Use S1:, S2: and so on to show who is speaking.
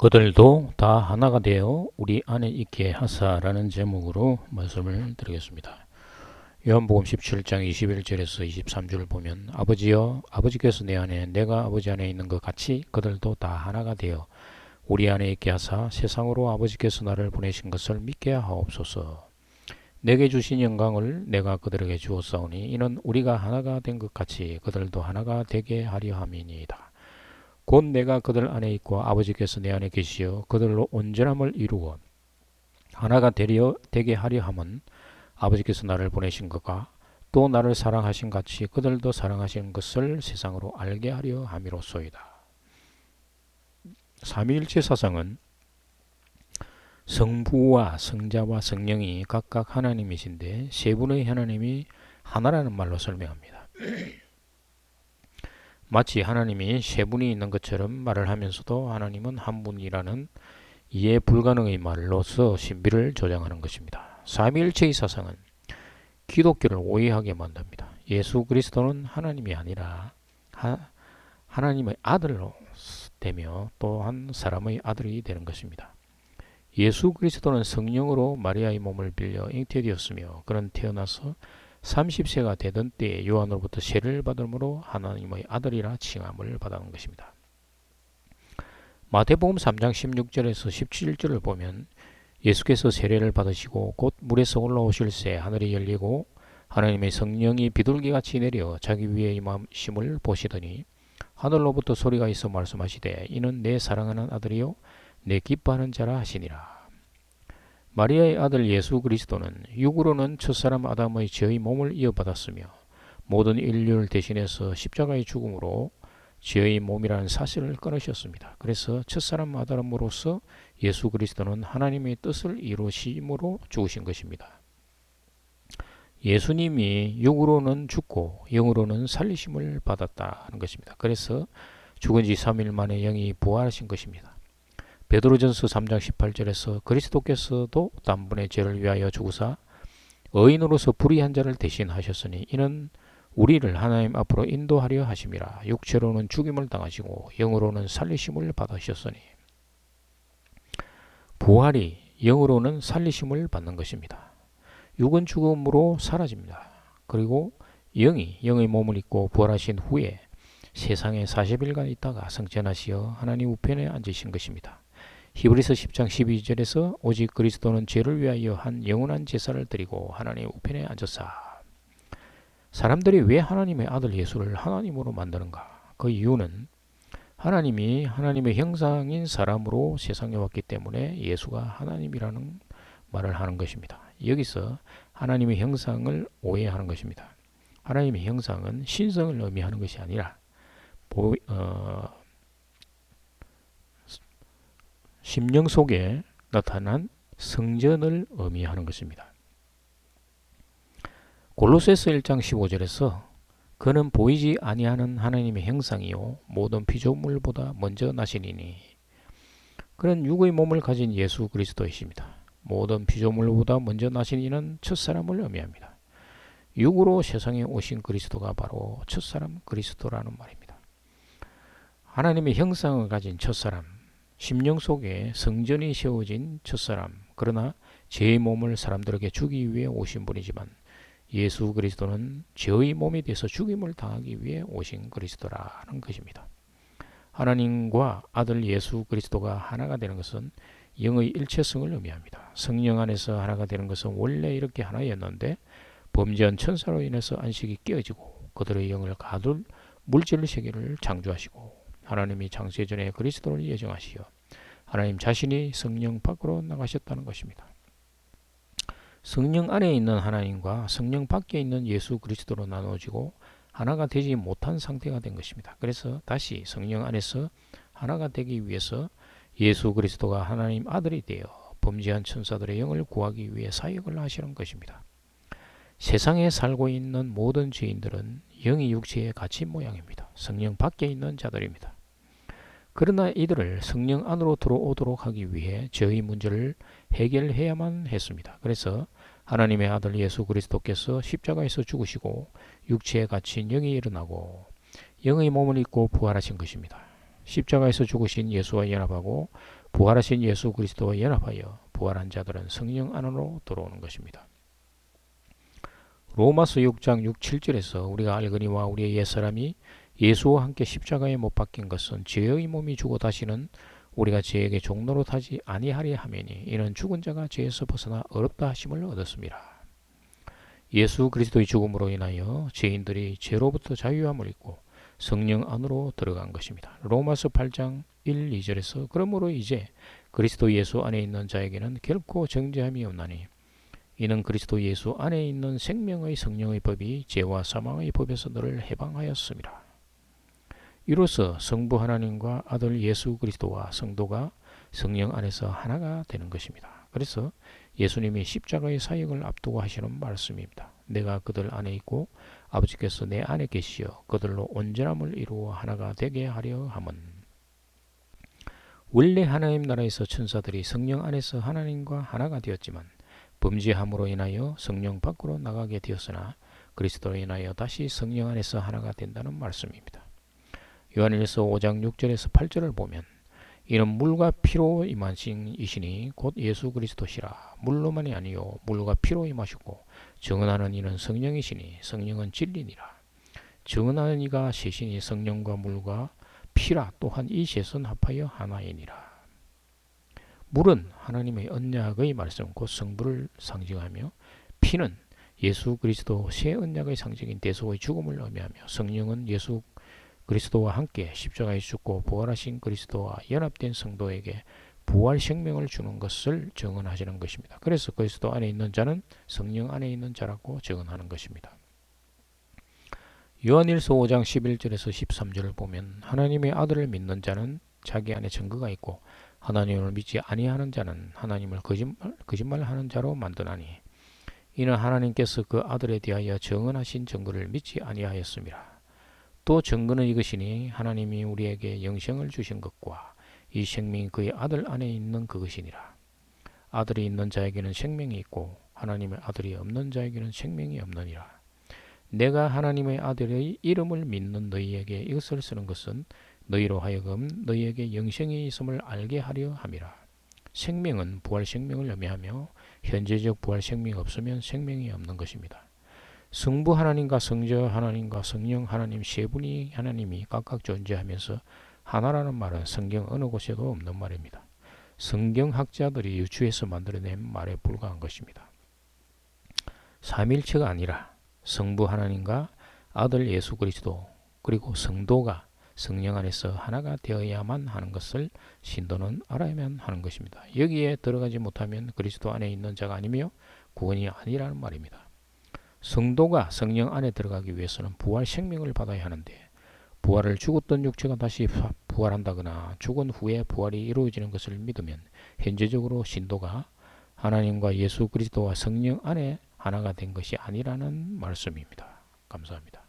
S1: 그들도 다 하나가 되어 우리 안에 있게 하사라는 제목으로 말씀을 드리겠습니다. 요한복음 17장 21절에서 23절을 보면 아버지여 아버지께서 내 안에 내가 아버지 안에 있는 것 같이 그들도 다 하나가 되어 우리 안에 있게 하사 세상으로 아버지께서 나를 보내신 것을 믿게 하옵소서. 내게 주신 영광을 내가 그들에게 주었사오니 이는 우리가 하나가 된 것 같이 그들도 하나가 되게 하려 함이니이다. 곧 내가 그들 안에 있고 아버지께서 내 안에 계시어 그들로 온전함을 이루어 하나가 되려 되게 하려 함은 아버지께서 나를 보내신 것과 또 나를 사랑하신 같이 그들도 사랑하신 것을 세상으로 알게 하려 함이로소이다. 삼위일체 사상은 성부와 성자와 성령이 각각 하나님이신데 세 분의 하나님이 하나라는 말로 설명합니다. 마치 하나님이 세 분이 있는 것처럼 말을 하면서도 하나님은 한 분이라는 이해 불가능의 말로서 신비를 조장하는 것입니다. 삼위일체의 사상은 기독교를 오해하게 만듭니다. 예수 그리스도는 하나님이 아니라 하, 하나님의 아들로 되며 또한 사람의 아들이 되는 것입니다. 예수 그리스도는 성령으로 마리아의 몸을 빌려 잉태되었으며 그는 태어나서 30세가 되던 때에 요한으로부터 세를 받음으로 하나님의 아들이라 칭함을 받은 것입니다. 마태복음 3장 16절에서 17절을 보면 예수께서 세례를 받으시고 곧 물에서 올라오실 새 하늘이 열리고 하나님의 성령이 비둘기같이 내려 자기 위에 임하심을 보시더니 하늘로부터 소리가 있어 말씀하시되 이는 내 사랑하는 아들이요 내 기뻐하는 자라 하시니라. 마리아의 아들 예수 그리스도는 육으로는 첫사람 아담의 죄의 몸을 이어받았으며 모든 인류를 대신해서 십자가의 죽음으로 죄의 몸이라는 사실을 끊으셨습니다. 그래서 첫사람 아담으로서 예수 그리스도는 하나님의 뜻을 이루심으로 죽으신 것입니다. 예수님이 육으로는 죽고 영으로는 살리심을 받았다는 것입니다. 그래서 죽은 지 3일 만에 영이 부활하신 것입니다. 베드로전서 3장 18절에서 그리스도께서도 단분의 죄를 위하여 죽으사 의인으로서 불의한 자를 대신하셨으니 이는 우리를 하나님 앞으로 인도하려 하심이라 육체로는 죽임을 당하시고 영으로는 살리심을 받으셨으니 부활이 영으로는 살리심을 받는 것입니다. 육은 죽음으로 사라집니다. 그리고 영이 영의 몸을 입고 부활하신 후에 세상에 40일간 있다가 성전하시어 하나님 우편에 앉으신 것입니다. 히브리서 10장 12절에서 오직 그리스도는 죄를 위하여 한 영원한 제사를 드리고 하나님 우편에 앉았사. 사람들이 왜 하나님의 아들 예수를 하나님으로 만드는가? 그 이유는 하나님이 하나님의 형상인 사람으로 세상에 왔기 때문에 예수가 하나님이라는 말을 하는 것입니다. 여기서 하나님의 형상을 오해하는 것입니다. 하나님의 형상은 신성을 의미하는 것이 아니라 보, 어, 심령 속에 나타난 성전을 의미하는 것입니다. 골로새서 1장 15절에서 그는 보이지 아니하는 하나님의 형상이요 모든 피조물보다 먼저 나시니니 그는 육의 몸을 가진 예수 그리스도이십니다. 모든 피조물보다 먼저 나신 이는 첫사람을 의미합니다. 육으로 세상에 오신 그리스도가 바로 첫사람 그리스도라는 말입니다. 하나님의 형상을 가진 첫사람 심령 속에 성전이 세워진 첫사람 그러나 죄의 몸을 사람들에게 주기 위해 오신 분이지만 예수 그리스도는 죄의 몸이 돼서 죽임을 당하기 위해 오신 그리스도라는 것입니다. 하나님과 아들 예수 그리스도가 하나가 되는 것은 영의 일체성을 의미합니다. 성령 안에서 하나가 되는 것은 원래 이렇게 하나였는데 범죄한 천사로 인해서 안식이 깨어지고 그들의 영을 가둘 물질 세계를 창조하시고 하나님이 창세전에 그리스도를 예정하시어 하나님 자신이 성령 밖으로 나가셨다는 것입니다. 성령 안에 있는 하나님과 성령 밖에 있는 예수 그리스도로 나누어지고 하나가 되지 못한 상태가 된 것입니다. 그래서 다시 성령 안에서 하나가 되기 위해서 예수 그리스도가 하나님 아들이 되어 범죄한 천사들의 영을 구하기 위해 사역을 하시는 것입니다. 세상에 살고 있는 모든 죄인들은 영이 육체에 갇힌 모양입니다. 성령 밖에 있는 자들입니다. 그러나 이들을 성령 안으로 들어오도록 하기 위해 저희 문제를 해결해야만 했습니다. 그래서 하나님의 아들 예수 그리스도께서 십자가에서 죽으시고 육체에 갇힌 영이 일어나고 영의 몸을 입고 부활하신 것입니다. 십자가에서 죽으신 예수와 연합하고 부활하신 예수 그리스도와 연합하여 부활한 자들은 성령 안으로 들어오는 것입니다. 로마서 6장 6, 7절에서 우리가 알거니와 우리의 옛사람이 예수와 함께 십자가에 못 박힌 것은 죄의 몸이 죽어 다시는 우리가 죄에게 종로로 타지 아니하리 하매니 이는 죽은 자가 죄에서 벗어나 어렵다 하심을 얻었습니다. 예수 그리스도의 죽음으로 인하여 죄인들이 죄로부터 자유함을 입고 성령 안으로 들어간 것입니다. 로마서 8장 1, 2절에서 그러므로 이제 그리스도 예수 안에 있는 자에게는 결코 정죄함이 없나니 이는 그리스도 예수 안에 있는 생명의 성령의 법이 죄와 사망의 법에서 너를 해방하였습니다. 이로써 성부 하나님과 아들 예수 그리스도와 성도가 성령 안에서 하나가 되는 것입니다. 그래서 예수님이 십자가의 사역을 앞두고 하시는 말씀입니다. 내가 그들 안에 있고 아버지께서 내 안에 계시어 그들로 온전함을 이루어 하나가 되게 하려 함은 원래 하나님 나라에서 천사들이 성령 안에서 하나님과 하나가 되었지만 범죄함으로 인하여 성령 밖으로 나가게 되었으나 그리스도로 인하여 다시 성령 안에서 하나가 된다는 말씀입니다. 요한일서 5장 6절에서 8절을 보면 이는 물과 피로 임하신 이시니 곧 예수 그리스도시라. 물로만이 아니요 물과 피로 임하시고 증언하는 이는 성령이시니 성령은 진리니라. 증언하는 이가 셋이니 성령과 물과 피라 또한 이 셋은 합하여 하나이니라. 물은 하나님의 언약의 말씀 곧 성부를 상징하며 피는 예수 그리스도 새 언약의 상징인 대소의 죽음을 의미하며 성령은 예수 그리스도와 함께 십자가에 죽고 부활하신 그리스도와 연합된 성도에게 부활 생명을 주는 것을 증언하시는 것입니다. 그래서 그리스도 안에 있는 자는 성령 안에 있는 자라고 증언하는 것입니다. 요한일서 5장 11절에서 13절을 보면 하나님의 아들을 믿는 자는 자기 안에 증거가 있고 하나님을 믿지 아니하는 자는 하나님을 거짓말, 거짓말하는 자로 만드나니 이는 하나님께서 그 아들에 대하여 증언하신 증거를 믿지 아니하였습니다. 또 증거는 이것이니 하나님이 우리에게 영생을 주신 것과 이 생명이 그의 아들 안에 있는 그것이니라. 아들이 있는 자에게는 생명이 있고 하나님의 아들이 없는 자에게는 생명이 없느니라. 내가 하나님의 아들의 이름을 믿는 너희에게 이것을 쓰는 것은 너희로 하여금 너희에게 영생이 있음을 알게 하려 함이라. 생명은 부활 생명을 의미하며 현재적 부활 생명이 없으면 생명이 없는 것입니다. 성부 하나님과 성자 하나님과 성령 하나님 세 분이 하나님이 각각 존재하면서 하나라는 말은 성경 어느 곳에도 없는 말입니다. 성경학자들이 유추해서 만들어낸 말에 불과한 것입니다. 삼일체가 아니라 성부 하나님과 아들 예수 그리스도 그리고 성도가 성령 안에서 하나가 되어야만 하는 것을 신도는 알아야만 하는 것입니다. 여기에 들어가지 못하면 그리스도 안에 있는 자가 아니며 구원이 아니라는 말입니다. 성도가 성령 안에 들어가기 위해서는 부활 생명을 받아야 하는데 부활을 죽었던 육체가 다시 부활한다거나 죽은 후에 부활이 이루어지는 것을 믿으면 현재적으로 신도가 하나님과 예수 그리스도와 성령 안에 하나가 된 것이 아니라는 말씀입니다. 감사합니다.